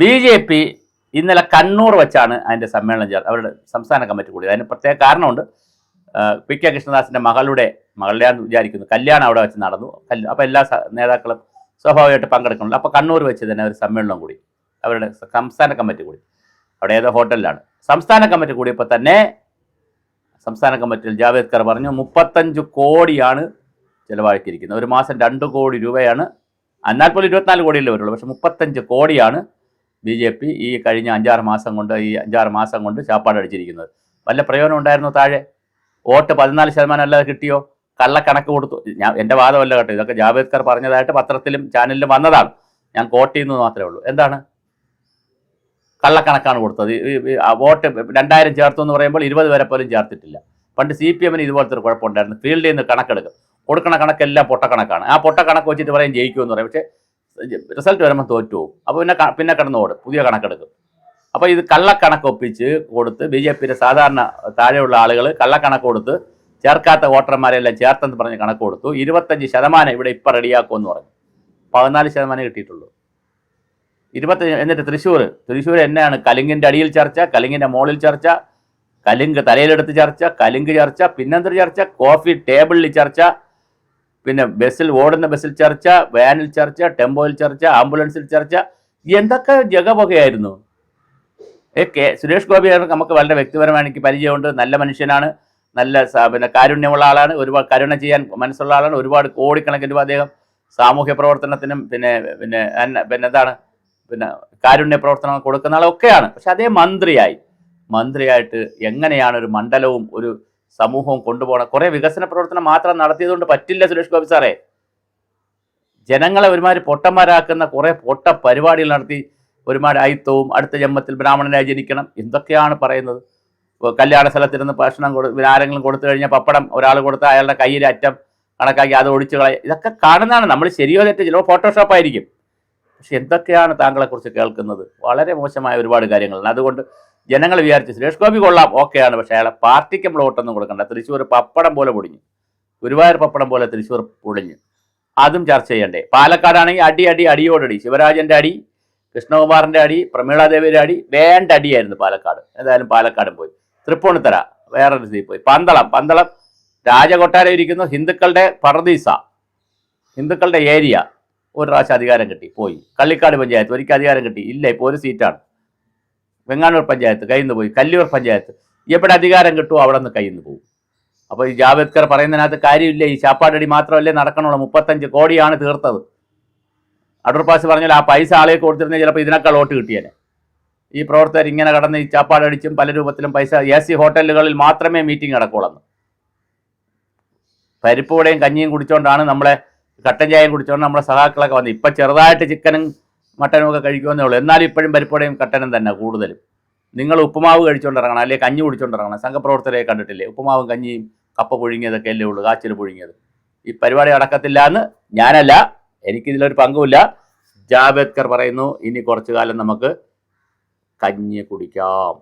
B J P ഇന്നലെ കണ്ണൂർ വെച്ചാണ് അതിന്റെ സമ്മേളനം ചേർന്നത് അവരുടെ സംസ്ഥാന കമ്മിറ്റി കൂടിയത് അതിന് പ്രത്യേക കാരണമുണ്ട്. പി കെ കൃഷ്ണദാസിന്റെ മകളുടെ മകളുടെയാന്ന് വിചാരിക്കുന്നു. കല്യാണം അവിടെ വെച്ച് നടന്നു. അപ്പോൾ എല്ലാ നേതാക്കളും സ്വാഭാവികമായിട്ട് പങ്കെടുക്കുന്നുണ്ട്. അപ്പോൾ കണ്ണൂർ വെച്ച് തന്നെ ഒരു സമ്മേളനം കൂടി. അവരുടെ സംസ്ഥാന കമ്മിറ്റി കൂടി. അവിടെ ഏതോ ഹോട്ടലിലാണ്. സംസ്ഥാന കമ്മിറ്റി കൂടിയപ്പോൾ തന്നെ സംസ്ഥാന കമ്മിറ്റിയിൽ ജാവേദ്കർ പറഞ്ഞു മുപ്പത്തഞ്ച് കോടിയാണ് ചിലവാക്കിയിരിക്കുന്നത്. ഒരു മാസം രണ്ട് കോടി രൂപയാണ്. എന്നാൽ പോലും ഇരുപത്തിനാല് കോടിയല്ലേ വരുള്ളൂ. പക്ഷെ മുപ്പത്തഞ്ച് കോടിയാണ് ബി ജെ പി ഈ കഴിഞ്ഞ അഞ്ചാറ് മാസം കൊണ്ട് ഈ അഞ്ചാറ് മാസം കൊണ്ട് ചാപ്പാട് അടിച്ചിരിക്കുന്നത്. വല്ല പ്രയോജനം ഉണ്ടായിരുന്നു താഴെ? വോട്ട് പതിനാല് ശതമാനം അല്ലാതെ കിട്ടിയോ? കള്ളക്കണക്ക് കൊടുത്തു. ഞാൻ എന്റെ വാദമല്ല കേട്ടോ. ഇതൊക്കെ ജാവേദ്കർ പറഞ്ഞതായിട്ട് പത്രത്തിലും ചാനലിലും വന്നതാണ്. ഞാൻ കോട്ട് ചെയ്യുന്നത് മാത്രമേ ഉള്ളൂ. എന്താണ്? കള്ളക്കണക്കാണ് കൊടുത്തത്. വോട്ട് രണ്ടായിരം ചേർത്തു എന്ന് പറയുമ്പോൾ ഇരുപത് വരെ പോലും ചേർത്തിട്ടില്ല. പണ്ട് സി പി എമ്മിന് ഇതുപോലത്തെ ഒരു കുഴപ്പമുണ്ടായിരുന്നു. ഫീൽഡിൽ നിന്ന് കണക്കെടുക്കും. കൊടുക്കണ കണക്കെല്ലാം പൊട്ടക്കണക്കാണ്. ആ പൊട്ടക്കണക്ക് വെച്ചിട്ട് പറയും ജയിക്കുമെന്ന് പറയും. പക്ഷേ റിസൾട്ട് വരുമ്പോൾ തോറ്റു അപ്പോൾ പിന്നെ പിന്നെ കിടന്ന് ഓടും. പുതിയ കണക്കെടുക്കും. അപ്പോൾ ഇത് കള്ളക്കണക്ക് ഒപ്പിച്ച് കൊടുത്ത് ബി ജെ പിയുടെ സാധാരണ താഴെയുള്ള ആളുകൾ കള്ളക്കണക്ക് കൊടുത്ത് ചേർക്കാത്ത വോട്ടർമാരെല്ലാം ചേർത്തെന്ന് പറഞ്ഞ് കണക്ക് കൊടുത്തു. ഇരുപത്തഞ്ച് ശതമാനം ഇവിടെ ഇപ്പം റെഡിയാക്കുമെന്ന് പറഞ്ഞു. പതിനാല് ശതമാനം കിട്ടിയിട്ടുള്ളൂ. ഇരുപത്തഞ്ച് എന്നിട്ട് തൃശ്ശൂർ തൃശ്ശൂർ എന്നാണ് കലിങ്ങിന്റെ അടിയിൽ ചർച്ച കലിങ്ങിന്റെ മുകളിൽ ചർച്ച കലിങ്ക് തലയിലെടുത്ത് ചർച്ച കലിങ്ക് ചർച്ച പിന്നെന്തൊരു ചർച്ച? കോഫി ടേബിളിൽ ചർച്ച പിന്നെ ബസ്സിൽ ഓടുന്ന ബസ്സിൽ ചർച്ച വാനിൽ ചർച്ച ടെമ്പോയിൽ ചർച്ച ആംബുലൻസിൽ ചർച്ച എന്തൊക്കെ ജഗവകയായിരുന്നു? ഏ കെ സുരേഷ് ഗോപി നമുക്ക് വളരെ വ്യക്തിപരമായി എനിക്ക് പരിചയമുണ്ട്. നല്ല മനുഷ്യനാണ്. നല്ല പിന്നെ കാരുണ്യമുള്ള ആളാണ്. ഒരുപാട് കരുണ ചെയ്യാൻ മനസ്സുള്ള ആളാണ്. ഒരുപാട് കോടിക്കണക്കിന് രൂപ അദ്ദേഹം സാമൂഹ്യ പ്രവർത്തനത്തിനും പിന്നെ പിന്നെ പിന്നെ എന്താണ് പിന്നെ കാരുണ്യ പ്രവർത്തനങ്ങൾ കൊടുക്കുന്ന ആളൊക്കെയാണ്. പക്ഷെ അതേ മന്ത്രിയായി. മന്ത്രിയായിട്ട് എങ്ങനെയാണ് ഒരു മണ്ഡലവും ഒരു സമൂഹവും കൊണ്ടുപോകണം. കുറെ വികസന പ്രവർത്തനം മാത്രം നടത്തിയതുകൊണ്ട് പറ്റില്ല സുരേഷ് ഗോപി സാറേ. ജനങ്ങളെ ഒരുമാതിരി പൊട്ടന്മാരാക്കുന്ന കുറെ പൊട്ട പരിപാടികൾ നടത്തി ഒരുമാതിരി അയിത്തവും അടുത്ത ജന്മത്തിൽ ബ്രാഹ്മണനായി ജനിക്കണം എന്തൊക്കെയാണ് പറയുന്നത്? കല്യാണ സ്ഥലത്തിരുന്ന് ഭക്ഷണം കൊടു ആരെങ്കിലും കൊടുത്തു കഴിഞ്ഞാൽ പപ്പടം ഒരാൾ കൊടുത്ത് അയാളുടെ കയ്യിലെ അറ്റം കണക്കാക്കി അത് ഒഴിച്ചു കളയും. ഇതൊക്കെ കാണുന്നതാണ്. നമ്മൾ ശരിയോ തെറ്റോ ചിലപ്പോൾ ഫോട്ടോഷോപ്പ് ആയിരിക്കും. പക്ഷെ എന്തൊക്കെയാണ് താങ്കളെക്കുറിച്ച് കേൾക്കുന്നത്? വളരെ മോശമായ ഒരുപാട് കാര്യങ്ങളാണ് അതുകൊണ്ട് ജനങ്ങൾ വിചാരിച്ചു സുരേഷ് ഗോപി കൊള്ളാം ഓക്കെയാണ്. പക്ഷേ അയാളെ പാർട്ടിക്ക് നമ്മൾ വോട്ടൊന്നും കൊടുക്കണ്ട. തൃശ്ശൂർ പപ്പടം പോലെ പൊടിഞ്ഞു. ഗുരുവായൂർ പപ്പടം പോലെ തൃശ്ശൂർ പൊടിഞ്ഞു അതും ചർച്ച ചെയ്യണ്ടേ? പാലക്കാടാണെങ്കിൽ അടി അടി അടിയോടടി. ശിവരാജന്റെ അടി കൃഷ്ണകുമാറിന്റെ അടി പ്രമീളാദേവിയുടെ അടി വേണ്ട അടിയായിരുന്നു പാലക്കാട്. ഏതായാലും പാലക്കാടും പോയി. തൃപ്പൂണിത്തറ വേറൊരു സ്ഥിതി പോയി. പന്തളം പന്തളം രാജകൊട്ടാരം ഇരിക്കുന്നു ഹിന്ദുക്കളുടെ പർദീസ. ഹിന്ദുക്കളുടെ ഏരിയ. ഒരു പ്രാവശ്യം അധികാരം കിട്ടി പോയി. കള്ളിക്കാട് പഞ്ചായത്ത് ഒരിക്കൽ അധികാരം കിട്ടി. ഇല്ല ഇപ്പോൾ ഒരു സീറ്റാണ്. വെങ്ങാനൂർ പഞ്ചായത്ത് കയ്യിൽ നിന്ന് പോയി. കല്ലിയൂർ പഞ്ചായത്ത് എവിടെ അധികാരം കിട്ടുമോ അവിടെ നിന്ന് കയ്യിൽ നിന്ന് പോകും. അപ്പോൾ ഈ ജാവേദ്കർ പറയുന്നതിനകത്ത് കാര്യമില്ല. ഈ ചാപ്പാടടി മാത്രമല്ലേ നടക്കണുള്ളൂ. മുപ്പത്തഞ്ച് കോടിയാണ് തീർത്തത്. അടൂർ പാസ് പറഞ്ഞാൽ ആ പൈസ ആളെ കൊടുത്തിരുന്നെങ്കിൽ ചിലപ്പോൾ ഇതിനേക്കാൾ വോട്ട് കിട്ടിയേനെ. ഈ പ്രവർത്തകർ ഇങ്ങനെ കടന്ന് ഈ ചാപ്പാടടിച്ചും പല രൂപത്തിലും പൈസ എ സി ഹോട്ടലുകളിൽ മാത്രമേ മീറ്റിംഗ് നടക്കുള്ളൂ പരിപ്പുവടയും കഞ്ഞിയും കുടിച്ചുകൊണ്ടാണ് നമ്മളെ കട്ടൻ ചായയും കുടിച്ചുകൊണ്ട് നമ്മുടെ സഹാക്കളൊക്കെ വന്നു ഇപ്പം ചെറുതായിട്ട് ചിക്കനും മട്ടനും ഒക്കെ കഴിക്കുമെന്നേ ഉള്ളൂ. എന്നാലും ഇപ്പോഴും പരിപ്പടയും കട്ടനും തന്നെ കൂടുതലും. നിങ്ങൾ ഉപ്പുമാവ് കഴിച്ചുകൊണ്ട് ഇറങ്ങണം അല്ലെങ്കിൽ കഞ്ഞി കുടിച്ചുകൊണ്ട് ഇറങ്ങണം. സംഘപ്രവർത്തകരെ കണ്ടിട്ടില്ലേ? ഉപ്പുമാവും കഞ്ഞിയും കപ്പ പുഴുങ്ങിയതൊക്കെ അല്ലേ ഉള്ളൂ കാച്ചിൽ പുഴുങ്ങിയത്. ഈ പരിപാടി അടക്കത്തില്ല എന്ന് ഞാനല്ല എനിക്കിതിലൊരു പങ്കുമില്ല. ജാവേദ്കർ പറയുന്നു ഇനി കുറച്ചു കാലം നമുക്ക് കഞ്ഞി കുടിക്കാം.